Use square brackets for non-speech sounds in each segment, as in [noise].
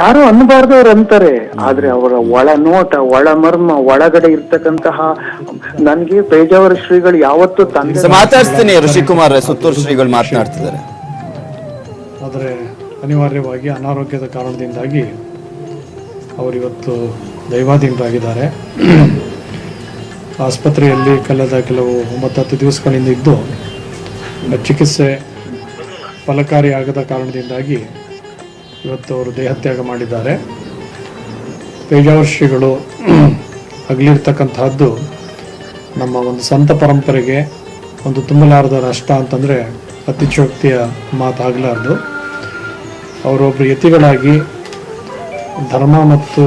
ಯಾರು ಅನ್ನಬಾರ್ದವ್ರು ಅವ್ರು ಅಂತಾರೆ ಆದ್ರೆ ಅವರ ಒಳ ನೋಟ ಒಳ ಮರ್ಮ ಒಳಗಡೆ ಇರ್ತಕ್ಕಂತಹ ನನ್ಗೆ ಪೇಜಾವರ ಶ್ರೀಗಳು ಯಾವತ್ತೂ ತಂದೆ ಮಾತಾಡ್ತೀನಿ ಋಷಿಕುಮಾರ್ ಸುತ್ತೂರು ಶ್ರೀಗಳು ಮಾತನಾಡ್ತಿದ್ದಾರೆ. ಆದರೆ ಅನಿವಾರ್ಯವಾಗಿ ಅನಾರೋಗ್ಯದ ಕಾರಣದಿಂದಾಗಿ ಅವರಿವತ್ತು ದೈವಾಧೀನರಾಗಿದ್ದಾರೆ. ಆಸ್ಪತ್ರೆಯಲ್ಲಿ ಕಳೆದ ಕೆಲವು ಒಂಬತ್ತು ಹತ್ತು ದಿವಸಗಳಿಂದ ಇದ್ದು ಚಿಕಿತ್ಸೆ ಫಲಕಾರಿಯಾಗದ ಆಗದ ಕಾರಣದಿಂದಾಗಿ ಇವತ್ತು ಅವರು ದೇಹತ್ಯಾಗ ಮಾಡಿದ್ದಾರೆ. ಪೇಜಾವರ್ ಶ್ರೀಗಳು ಅಗಲಿರ್ತಕ್ಕಂತಹದ್ದು [clears throat] ನಮ್ಮ ಒಂದು ಸಂತ ಪರಂಪರೆಗೆ ಒಂದು ತುಂಬಲಾರದ ನಷ್ಟ ಅಂತಂದರೆ ಅತಿಶೋಕ್ತಿಯ ಮಾತಾಗಲಾರ್ದು ಅವರೊಬ್ಬರು ಯತಿಗಳಾಗಿ ಧರ್ಮ ಮತ್ತು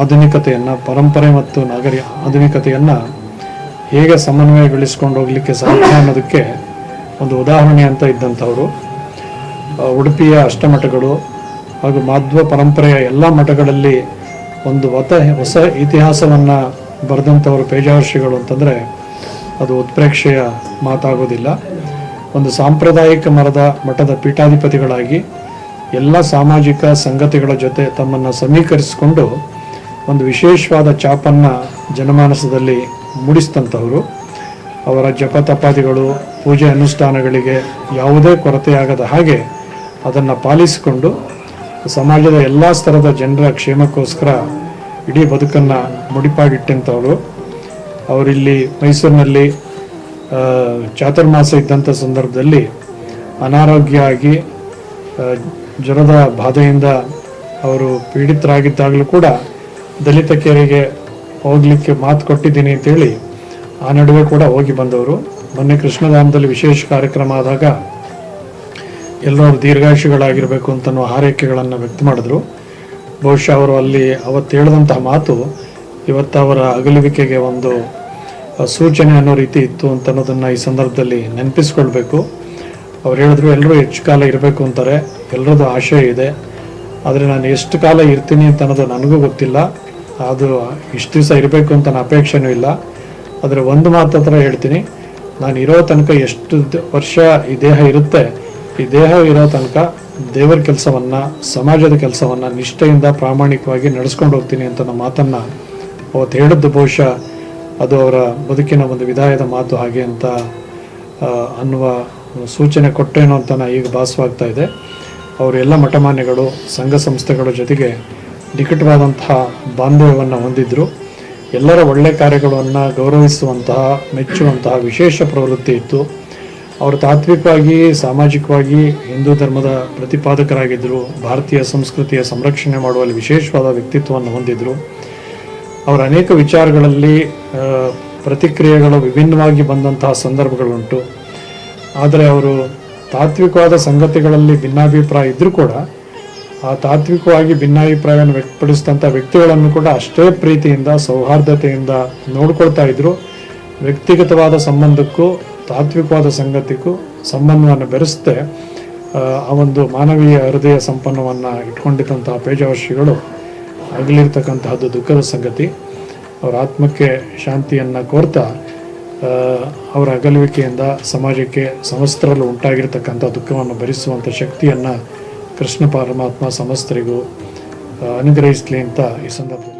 ಆಧುನಿಕತೆಯನ್ನು, ಪರಂಪರೆ ಮತ್ತು ನಾಗರಿಕ ಆಧುನಿಕತೆಯನ್ನು ಹೇಗೆ ಸಮನ್ವಯಗೊಳಿಸ್ಕೊಂಡು ಹೋಗಲಿಕ್ಕೆ ಸಾಧ್ಯ ಅನ್ನೋದಕ್ಕೆ ಒಂದು ಉದಾಹರಣೆ ಅಂತ ಇದ್ದಂಥವರು ಉಡುಪಿಯ ಅಷ್ಟಮಠಗಳು ಹಾಗೂ ಮಾಧ್ವ ಪರಂಪರೆಯ ಎಲ್ಲ ಮಠಗಳಲ್ಲಿ ಒಂದು ಹೊತ ಹೊಸ ಇತಿಹಾಸವನ್ನು ಬರೆದಂಥವರು ಪೇಜಾವರ್ಷಿಗಳು ಶ್ರೀಗಳು ಅಂತಂದರೆ ಅದು ಉತ್ಪ್ರೇಕ್ಷೆಯ ಮಾತಾಗೋದಿಲ್ಲ. ಒಂದು ಸಾಂಪ್ರದಾಯಿಕ ಮರದ ಮಠದ ಪೀಠಾಧಿಪತಿಗಳಾಗಿ ಎಲ್ಲ ಸಾಮಾಜಿಕ ಸಂಗತಿಗಳ ಜೊತೆ ತಮ್ಮನ್ನು ಸಮೀಕರಿಸಿಕೊಂಡು ಒಂದು ವಿಶೇಷವಾದ ಚಾಪನ್ನು ಜನಮಾನಸದಲ್ಲಿ ಮೂಡಿಸಿದಂಥವರು. ಅವರ ಜಪ ತಪಾದಿಗಳು ಪೂಜೆ ಅನುಷ್ಠಾನಗಳಿಗೆ ಯಾವುದೇ ಕೊರತೆಯಾಗದ ಹಾಗೆ ಅದನ್ನು ಪಾಲಿಸಿಕೊಂಡು ಸಮಾಜದ ಎಲ್ಲ ಸ್ತರದ ಜನರ ಕ್ಷೇಮಕ್ಕೋಸ್ಕರ ಇಡೀ ಬದುಕನ್ನು ಮುಡಿಪಾಗಿಟ್ಟಂಥವ್ರು. ಅವರಿಲ್ಲಿ ಮೈಸೂರಿನಲ್ಲಿ ಚಾತುರ್ಮಾಸ ಇದ್ದಂಥ ಸಂದರ್ಭದಲ್ಲಿ ಅನಾರೋಗ್ಯ ಆಗಿ ಜ್ವರದ ಬಾಧೆಯಿಂದ ಅವರು ಪೀಡಿತರಾಗಿದ್ದಾಗಲೂ ಕೂಡ ದಲಿತ ಕೆರೆಗೆ ಹೋಗಲಿಕ್ಕೆ ಮಾತು ಕೊಟ್ಟಿದ್ದೀನಿ ಅಂತೇಳಿ ಆ ನಡುವೆ ಕೂಡ ಹೋಗಿ ಬಂದವರು. ಮೊನ್ನೆ ಕೃಷ್ಣಧಾಮದಲ್ಲಿ ವಿಶೇಷ ಕಾರ್ಯಕ್ರಮ ಆದಾಗ ಎಲ್ಲರೂ ದೀರ್ಘಾಯುಷಿಗಳಾಗಿರಬೇಕು ಅಂತನೋ ಹಾರೈಕೆಗಳನ್ನು ವ್ಯಕ್ತ ಮಾಡಿದ್ರು. ಬಹುಶಃ ಅವರು ಅಲ್ಲಿ ಅವತ್ತು ಹೇಳಿದಂತಹ ಮಾತು ಇವತ್ತು ಅವರ ಅಗಲುವಿಕೆಗೆ ಒಂದು ಸೂಚನೆ ಅನ್ನೋ ರೀತಿ ಇತ್ತು ಅಂತ ಅನ್ನೋದನ್ನು ಈ ಸಂದರ್ಭದಲ್ಲಿ ನೆನಪಿಸ್ಕೊಳ್ಬೇಕು. ಅವ್ರು ಹೇಳಿದ್ರು, ಎಲ್ಲರೂ ಹೆಚ್ಚು ಕಾಲ ಇರಬೇಕು ಅಂತಾರೆ, ಎಲ್ಲರದ್ದು ಆಶಯ ಇದೆ, ಆದರೆ ನಾನು ಎಷ್ಟು ಕಾಲ ಇರ್ತೀನಿ ಅಂತ ಅನ್ನೋದು ನನಗೂ ಗೊತ್ತಿಲ್ಲ. ಅದು ಇಷ್ಟು ದಿವಸ ಇರಬೇಕು ಅಂತ ನನ್ನ ಅಪೇಕ್ಷೆನೂ ಇಲ್ಲ. ಆದರೆ ಒಂದು ಮಾತು ಹತ್ರ ಹೇಳ್ತೀನಿ, ನಾನು ಇರೋ ತನಕ ಎಷ್ಟು ವರ್ಷ ಈ ದೇಹ ಇರುತ್ತೆ ಈ ದೇಹ ಇರೋ ತನಕ ದೇವರ ಕೆಲಸವನ್ನು, ಸಮಾಜದ ಕೆಲಸವನ್ನು ನಿಷ್ಠೆಯಿಂದ ಪ್ರಾಮಾಣಿಕವಾಗಿ ನಡೆಸ್ಕೊಂಡು ಹೋಗ್ತೀನಿ ಅಂತ ನಮ್ಮ ಮಾತನ್ನು ಅವತ್ತು ಹೇಳಿದ್ದು ಬಹುಶಃ ಅದು ಅವರ ಬದುಕಿನ ಒಂದು ವಿದಾಯದ ಮಾತು ಹಾಗೆ ಅಂತ ಅನ್ನುವ ಸೂಚನೆ ಕೊಟ್ಟೇನೋ ಅಂತ ನಾ ಈಗ ಭಾಸವಾಗ್ತಾ ಇದೆ. ಅವರೆಲ್ಲ ಮಠಮಾನ್ಯಗಳು, ಸಂಘ ಸಂಸ್ಥೆಗಳ ಜೊತೆಗೆ ನಿಕಟವಾದಂತಹ ಬಾಂಧವ್ಯವನ್ನು ಹೊಂದಿದ್ರು. ಎಲ್ಲರ ಒಳ್ಳೆ ಕಾರ್ಯಗಳನ್ನು ಗೌರವಿಸುವಂತಹ, ಮೆಚ್ಚುವಂತಹ ವಿಶೇಷ ಪ್ರವೃತ್ತಿ ಇತ್ತು. ಅವರು ತಾತ್ವಿಕವಾಗಿ, ಸಾಮಾಜಿಕವಾಗಿ ಹಿಂದೂ ಧರ್ಮದ ಪ್ರತಿಪಾದಕರಾಗಿದ್ದರು. ಭಾರತೀಯ ಸಂಸ್ಕೃತಿಯ ಸಂರಕ್ಷಣೆ ಮಾಡುವಲ್ಲಿ ವಿಶೇಷವಾದ ವ್ಯಕ್ತಿತ್ವವನ್ನು ಹೊಂದಿದ್ದರು. ಅವರ ಅನೇಕ ವಿಚಾರಗಳಲ್ಲಿ ಪ್ರತಿಕ್ರಿಯೆಗಳು ವಿಭಿನ್ನವಾಗಿ ಬಂದಂತಹ ಸಂದರ್ಭಗಳುಂಟು. ಆದರೆ ಅವರು ತಾತ್ವಿಕವಾದ ಸಂಗತಿಗಳಲ್ಲಿ ಭಿನ್ನಾಭಿಪ್ರಾಯ ಇದ್ದರೂ ಕೂಡ, ಆ ತಾತ್ವಿಕವಾಗಿ ಭಿನ್ನಾಭಿಪ್ರಾಯವನ್ನು ವ್ಯಕ್ತಪಡಿಸಿದಂಥ ವ್ಯಕ್ತಿಗಳನ್ನು ಕೂಡ ಅಷ್ಟೇ ಪ್ರೀತಿಯಿಂದ, ಸೌಹಾರ್ದತೆಯಿಂದ ನೋಡ್ಕೊಳ್ತಾ ಇದ್ರು. ವ್ಯಕ್ತಿಗತವಾದ ಸಂಬಂಧಕ್ಕೂ ತಾತ್ವಿಕವಾದ ಸಂಗತಿಗೂ ಸಂಬಂಧವನ್ನು ಬೆರೆಸದೆ ಆ, ಒಂದು ಮಾನವೀಯ ಹೃದಯ ಸಂಪನ್ನವನ್ನು ಇಟ್ಕೊಂಡಿದ್ದಂತಹ ಪೇಜಾವರ್ಷಿಗಳು ಆಗಲಿರ್ತಕ್ಕಂತಹದ್ದು ದುಃಖದ ಸಂಗತಿ ಅವರ ಆತ್ಮಕ್ಕೆ ಶಾಂತಿಯನ್ನು ಕೋರ್ತಾ ಅವರ ಅಗಲುವಿಕೆಯಿಂದ ಸಮಾಜಕ್ಕೆ ಸಮಸ್ತರಲ್ಲಿ ಉಂಟಾಗಿರ್ತಕ್ಕಂಥ ದುಃಖವನ್ನು ಭರಿಸುವಂಥ ಶಕ್ತಿಯನ್ನು ಕೃಷ್ಣ ಪರಮಾತ್ಮ ಸಮಸ್ತರಿಗೂ ಅನುಗ್ರಹಿಸಲಿ ಅಂತ ಈ ಸಂದರ್ಭದಲ್ಲಿ